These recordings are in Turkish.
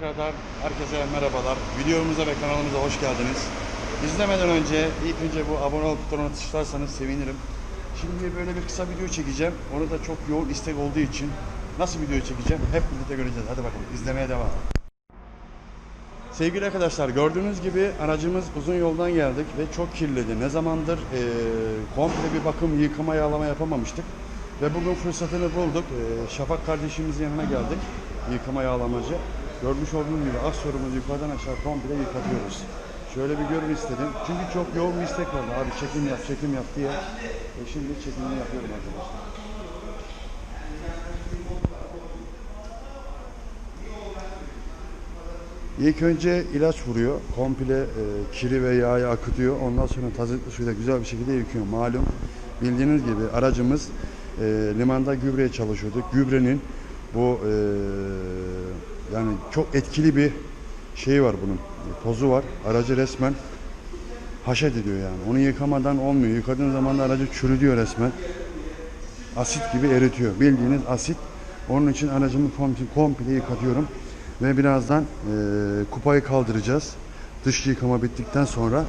Tekrardan herkese merhabalar. Videomuza ve kanalımıza hoş geldiniz. İzlemeden önce ilk önce bu abone ol butonuna tıklarsanız sevinirim. Şimdi böyle bir kısa video çekeceğim. Onu da çok yoğun istek olduğu için nasıl video çekeceğim hep birlikte göreceğiz. Hadi bakalım izlemeye devam. Sevgili arkadaşlar gördüğünüz gibi aracımız uzun yoldan geldik ve çok kirliydi. Ne zamandır eee komple bir bakım, yıkama, yağlama yapamamıştık. Ve bugün fırsatını bulduk. Eee, Şafak kardeşimizin yanına geldik. Yıkama yağlamacı. Görmüş olduğunuz gibi aksorumuzu yukarıdan aşağı komple yıkatıyoruz. Şöyle bir görün istedim. Çünkü çok yoğun bir istek vardı. Abi çekim yap, çekim yap diye. E şimdi çekimini yapıyorum arkadaşlar. İlk önce ilaç vuruyor. Komple e, kiri ve yağı akıtıyor. Ondan sonra tazikli suyla güzel bir şekilde yıkıyor. Malum bildiğiniz gibi aracımız e, limanda gübreye çalışıyordu. Gübrenin bu e, yani çok etkili bir şey var bunun. Tozu var. Aracı resmen haşet ediyor yani. Onu yıkamadan olmuyor. Yıkadığın zaman da aracı çürütüyor resmen. Asit gibi eritiyor. Bildiğiniz asit. Onun için aracımı komple, komple yıkatıyorum. Ve birazdan e, kupayı kaldıracağız. Dış yıkama bittikten sonra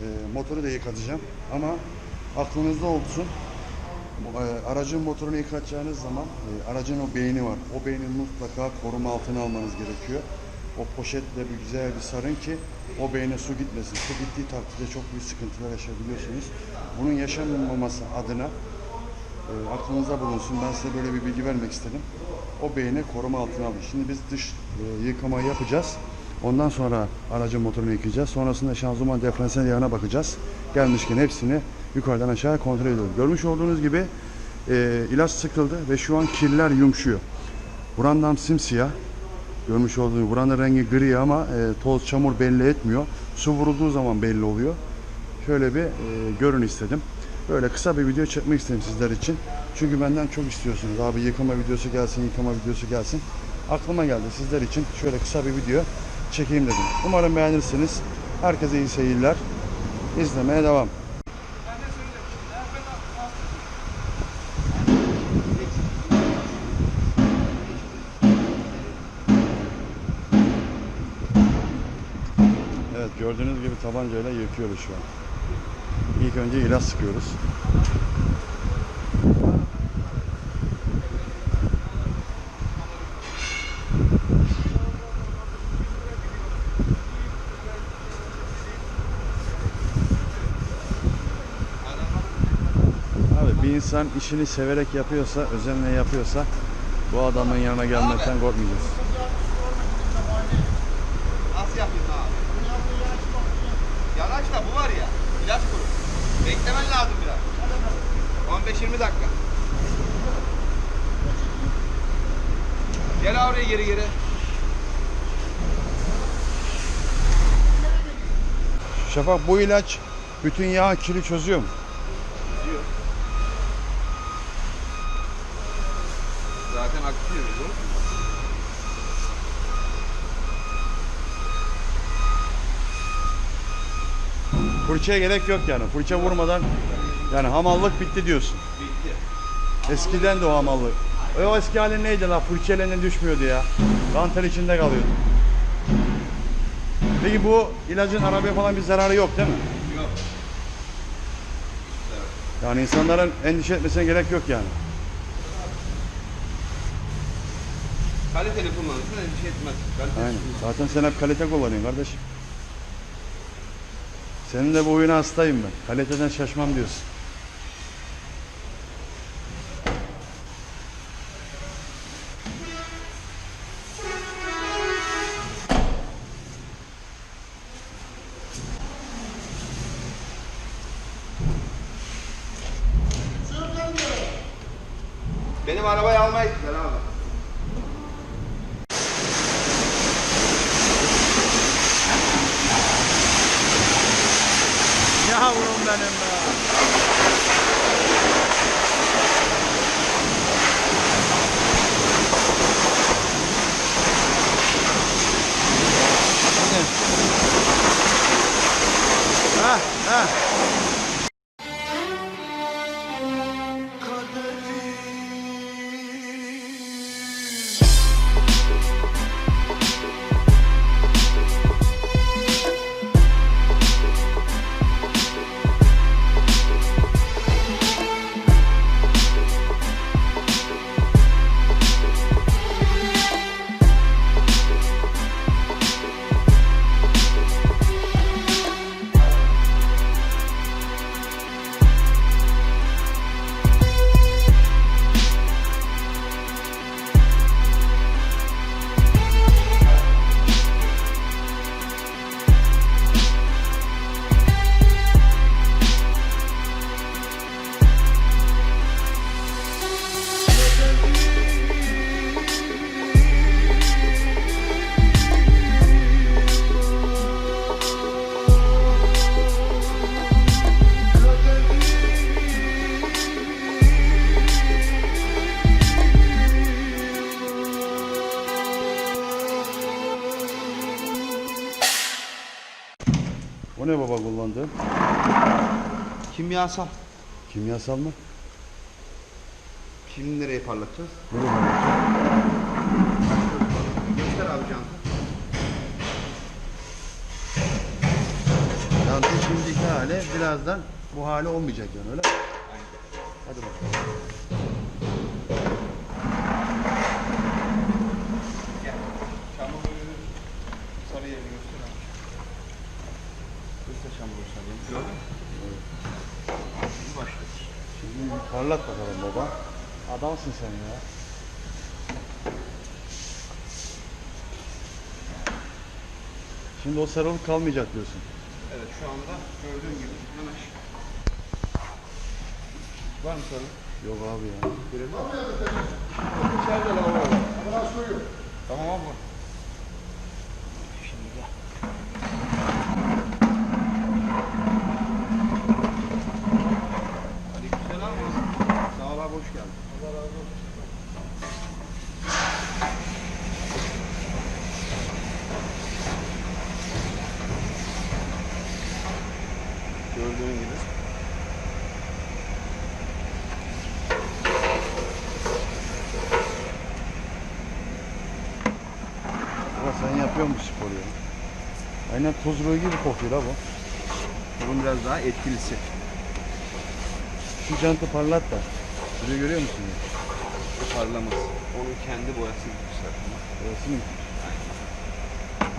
e, motoru da yıkatacağım. Ama aklınızda olsun. Bu, e, aracın motorunu yıkatacağınız zaman e, aracın o beyni var. O beyni mutlaka koruma altına almanız gerekiyor. O poşetle bir güzel bir sarın ki o beyne su gitmesin. Su gittiği takdirde çok büyük sıkıntılar yaşayabiliyorsunuz. Bunun yaşanmaması adına e, aklınızda bulunsun. Ben size böyle bir bilgi vermek istedim. O beyni koruma altına alın. Şimdi biz dış e, yıkamayı yapacağız. Ondan sonra aracın motorunu yıkayacağız. Sonrasında şanzıman diferansiyel yağına bakacağız. Gelmişken hepsini yukarıdan aşağı kontrol ediyoruz. Görmüş olduğunuz gibi e, ilaç sıkıldı ve şu an kirler yumuşuyor. Burandam simsiyah. Görmüş olduğunuz gibi buranın rengi gri ama e, toz çamur belli etmiyor. Su vurulduğu zaman belli oluyor. Şöyle bir e, görün istedim. Böyle kısa bir video çekmek istedim sizler için. Çünkü benden çok istiyorsunuz. Abi yıkama videosu gelsin, yıkama videosu gelsin. Aklıma geldi sizler için şöyle kısa bir video çekeyim dedim. Umarım beğenirsiniz. Herkese iyi seyirler. İzlemeye devam. Tabancayla yıkıyoruz şu an. İlk önce ilaç sıkıyoruz. Abi bir insan işini severek yapıyorsa, özenle yapıyorsa bu adamın yanına gelmekten korkmayacağız. Nasıl yapayım abi? Yanaş da bu var ya, ilaç kuru. Beklemen lazım biraz. 15-20 dakika. Gel oraya geri geri. Şafak bu ilaç bütün yağ kiri çözüyor mu? Diyor. Zaten akıyor bu. Fırçaya gerek yok yani. Fırça vurmadan yani hamallık bitti diyorsun. Bitti. Eskiden de o hamallık. E o eski halin neydi la? Fırça elinden düşmüyordu ya. Dantel içinde kalıyordu. Peki bu ilacın arabaya falan bir zararı yok değil mi? Yok. Yani insanların endişe etmesine gerek yok yani. Kaliteli kullanırsın endişe etmez. Kaliteli Aynen. Zaten sen hep kalite kullanıyorsun kardeşim. Senin de bu oyuna hastayım ben. Kaliteden şaşmam diyorsun. Benim arabayı almaya gittiler abi. Ne baba kullandığın? Kimyasal. Kimyasal mı? Şimdi nereye parlatacağız? Böyle kullanacağım. Göster abi jantı. Jantı şimdiki hali birazdan bu hali olmayacak yani öyle? Hadi bakalım. Gel. Çamur sarı yerini göster abi. Sarı yerini. Gördün mü? Şimdi başlıyoruz. Şimdi parlat bakalım baba. Adamsın sen ya. Şimdi o sarılık kalmayacak diyorsun. Evet şu anda gördüğün gibi hemen Var mı sarı? Yok abi ya. Görelim mi? İçeride lavabo var. Tamam abi. Şimdi gel. Aleykümselam. Sağ ol abi hoş geldin. Allah razı olsun. Gördüğün gibi. Ama sen yapıyor musun spor ya? Aynen tuz ruhu gibi kokuyor la bu. Bunun biraz daha etkilisi. Şu jantı parlat da. Şurayı görüyor musun? Parlamaz. Onun kendi boyası gitmişler. Orası mı?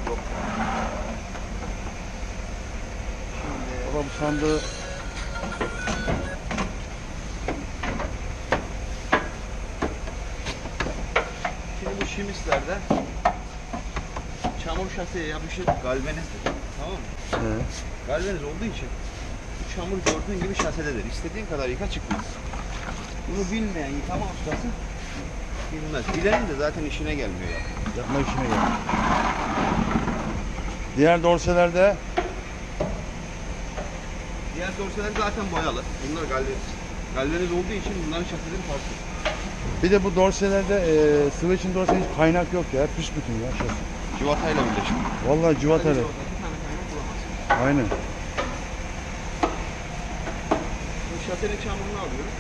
Yok. Baba bu sandığı Şimdi bu şimislerde çamur şaseye yapışır galvanizdir. Tamam mı? He. Galvaniz olduğu için bu çamur gördüğün gibi şasededir. İstediğin kadar yıka çıkmaz. Bunu bilmeyen yıkama ustası bilmez. Bilenin de zaten işine gelmiyor ya. yapma işine gelmiş. Diğer dorselerde Diğer dorseler zaten boyalı. Bunlar galvaniz. Galvaniz olduğu için bunların şaseleri farklı. bir de bu dorselerde e, sıvı için dorse hiç kaynak yok ya. Püspütün ya. Şey. Civatayla birleşik. Vallahi civatayla. Aynen. Bu şasenin çamurunu alıyorum.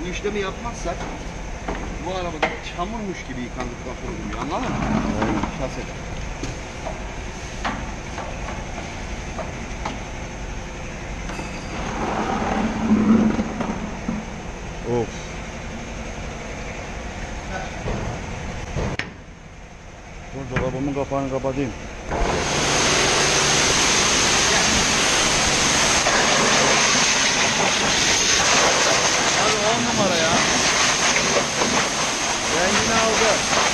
Bu işlemi yapmazsak bu arabada çamurmuş gibi yıkandıktan sonra duruyor. Anladın mı? Aynen. Şasede. Kapağını kapatayım. Abi on numara ya. Rengini aldı.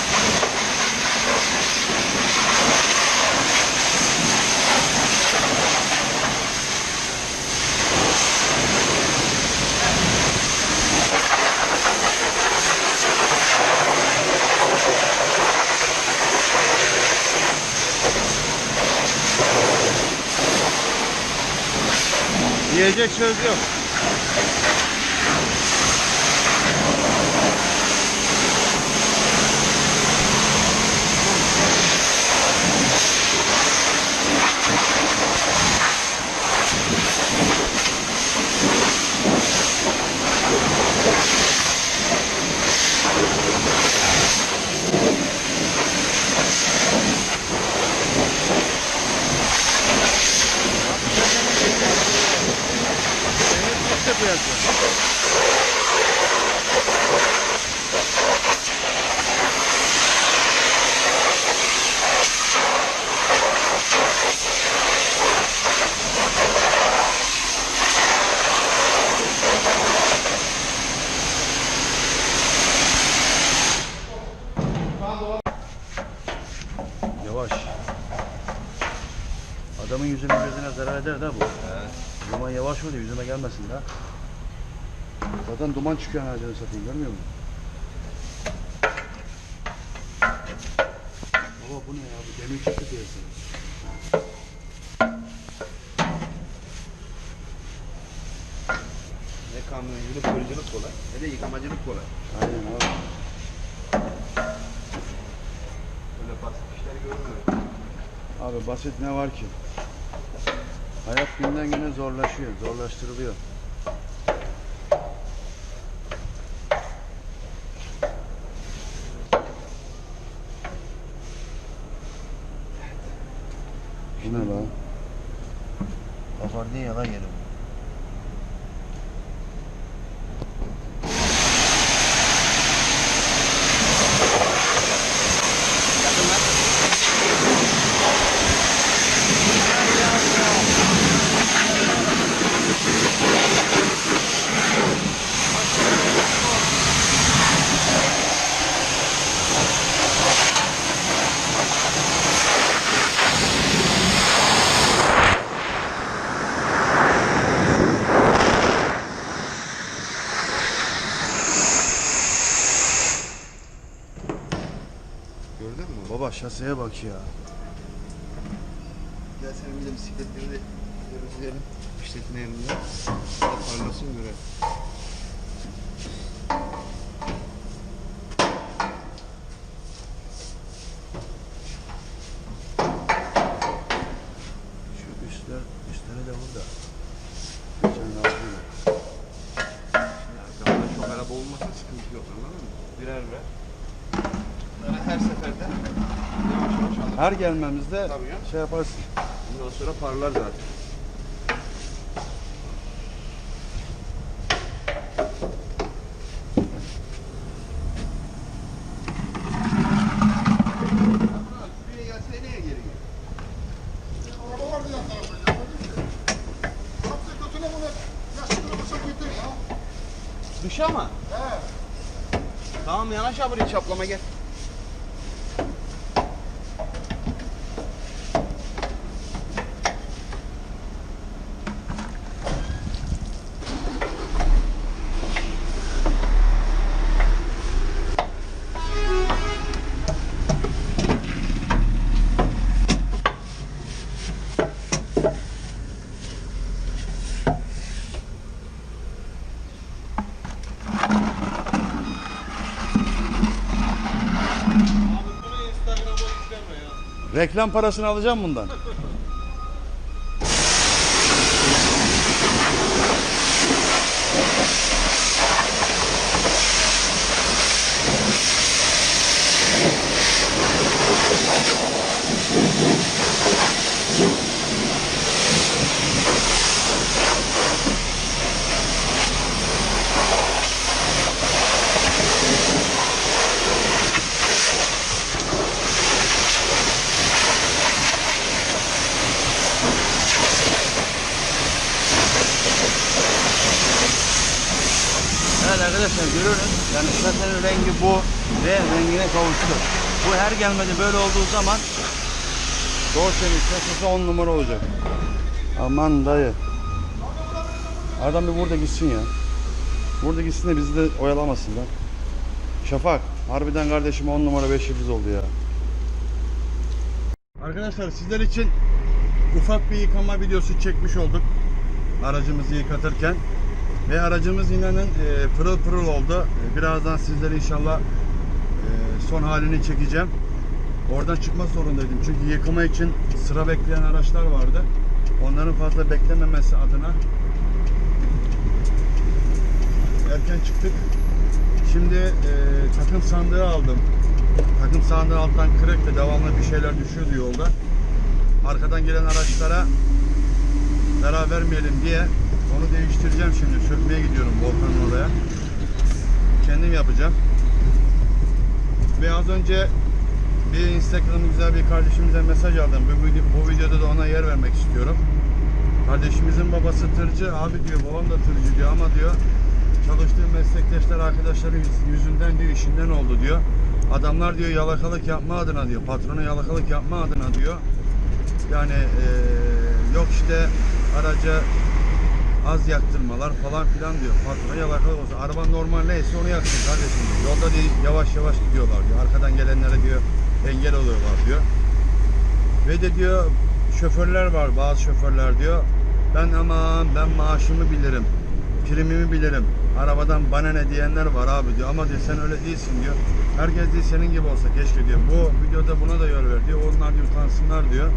Söz yok. Yavaş. Adamın yüzüne gözüne zarar eder de bu. O zaman yavaş ol yüzüme gelmesin de. Zaten duman çıkıyor ağacını satayım görmüyor musun? Baba bu ne ya bu demir çıktı diyorsun. Ne kamyonculuk, kırıcılık kolay. Ne de yıkamacılık kolay. Aynen abi. Abi basit ne var ki? Hayat günden güne zorlaşıyor, zorlaştırılıyor. Şaseye bak ya. Gel senin bir de bisikletleri de görüntüleyelim. İşletme yanında. Parlasın görelim. Şu üstler, üstleri de burada. Geçen de aldıydım. Arkamda çok araba olmasa sıkıntı yok anladın mı? Birer birer. Bunları her seferde yavaş yavaş alır. Her gelmemizde Tabii ya. şey yaparsın. Bundan sonra parlar zaten. Dışa mı? He. Tamam yanaş abi çaplama gel. Reklam parasını alacağım bundan. Evet arkadaşlar görüyoruz. Yani şasenin rengi bu ve rengine kavuştu. Bu her gelmedi böyle olduğu zaman Dorsen'in şasisi 10 numara olacak. Aman dayı. Adam bir burada gitsin ya. Burada gitsin de bizi de oyalamasınlar. Şafak, harbiden kardeşim 10 numara 5 yıldız oldu ya. Arkadaşlar sizler için ufak bir yıkama videosu çekmiş olduk. Aracımızı yıkatırken. Ve aracımız inanın e, pırıl pırıl oldu. E, birazdan sizlere inşallah son halini çekeceğim. Oradan çıkma zorundaydım. Çünkü yıkama için sıra bekleyen araçlar vardı. Onların fazla beklememesi adına erken çıktık. Şimdi e, takım sandığı aldım. Takım sandığı alttan kırıktı. Devamlı bir şeyler düşüyordu yolda. Arkadan gelen araçlara zarar vermeyelim diye onu değiştireceğim şimdi. Sökmeye gidiyorum Volkan'ın oraya. Kendim yapacağım. Ve az önce bir Instagram güzel bir kardeşimize mesaj aldım. Bu, video- bu videoda da ona yer vermek istiyorum. Kardeşimizin babası tırcı. Abi diyor babam da tırcı diyor ama diyor çalıştığı meslektaşlar arkadaşları yüz- yüzünden diyor işinden oldu diyor. Adamlar diyor yalakalık yapma adına diyor. Patrona yalakalık yapma adına diyor. Yani eee, yok işte araca az yaktırmalar falan filan diyor. Patrona yalakalık olsun. Araba normal neyse onu yaksın kardeşim diyor. Yolda değil yavaş yavaş gidiyorlar diyor. Arkadan gelenlere diyor engel oluyorlar diyor. Ve de diyor şoförler var bazı şoförler diyor. Ben aman ben maaşımı bilirim. Primimi bilirim. Arabadan bana ne diyenler var abi diyor. Ama diyor sen öyle değilsin diyor. Herkes diyor senin gibi olsa keşke diyor. Bu videoda buna da yol ver diyor. Onlar diyor utansınlar diyor.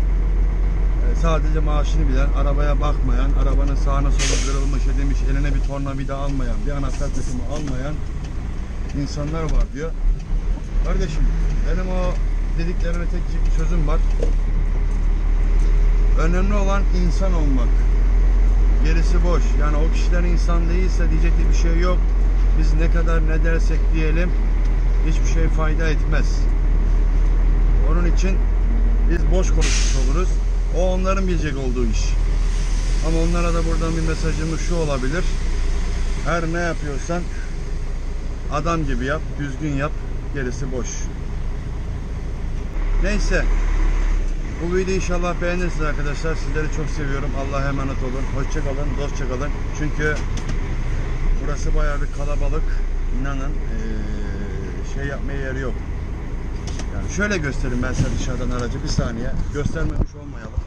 Sadece maaşını bilen, arabaya bakmayan, arabanın sağına sola kırılmış edilmiş, eline bir tornavida almayan, bir anahtar takımı almayan insanlar var diyor. Kardeşim benim o dediklerime tek bir sözüm var. Önemli olan insan olmak. Gerisi boş. Yani o kişiler insan değilse diyecek bir şey yok. Biz ne kadar ne dersek diyelim hiçbir şey fayda etmez. Onun için biz boş konuşmuş oluruz. O onların bilecek olduğu iş. Ama onlara da buradan bir mesajımız şu olabilir. Her ne yapıyorsan adam gibi yap, düzgün yap. Gerisi boş. Neyse. Bu videoyu inşallah beğenirsiniz arkadaşlar. Sizleri çok seviyorum. Allah'a emanet olun. Hoşça kalın, dostça kalın. Çünkü burası bayağı bir kalabalık. İnanın eee, şey yapmaya yeri yok. Yani şöyle göstereyim ben size dışarıdan aracı. Bir saniye. Göstermemiş olmayalım.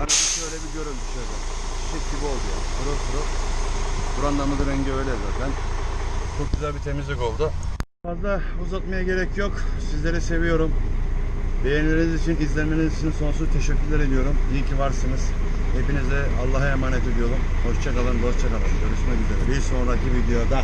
Aracı şöyle bir görün dışarıdan. Çiçek gibi oldu ya. Pırıl pırıl. Buranın damızı rengi öyle zaten. Çok güzel bir temizlik oldu. Fazla uzatmaya gerek yok. Sizleri seviyorum. Beğenileriniz için, izlemeniz için sonsuz teşekkürler ediyorum. İyi ki varsınız. Hepinize Allah'a emanet ediyorum. Hoşçakalın, dostça kalın. Görüşmek üzere. Bir sonraki videoda.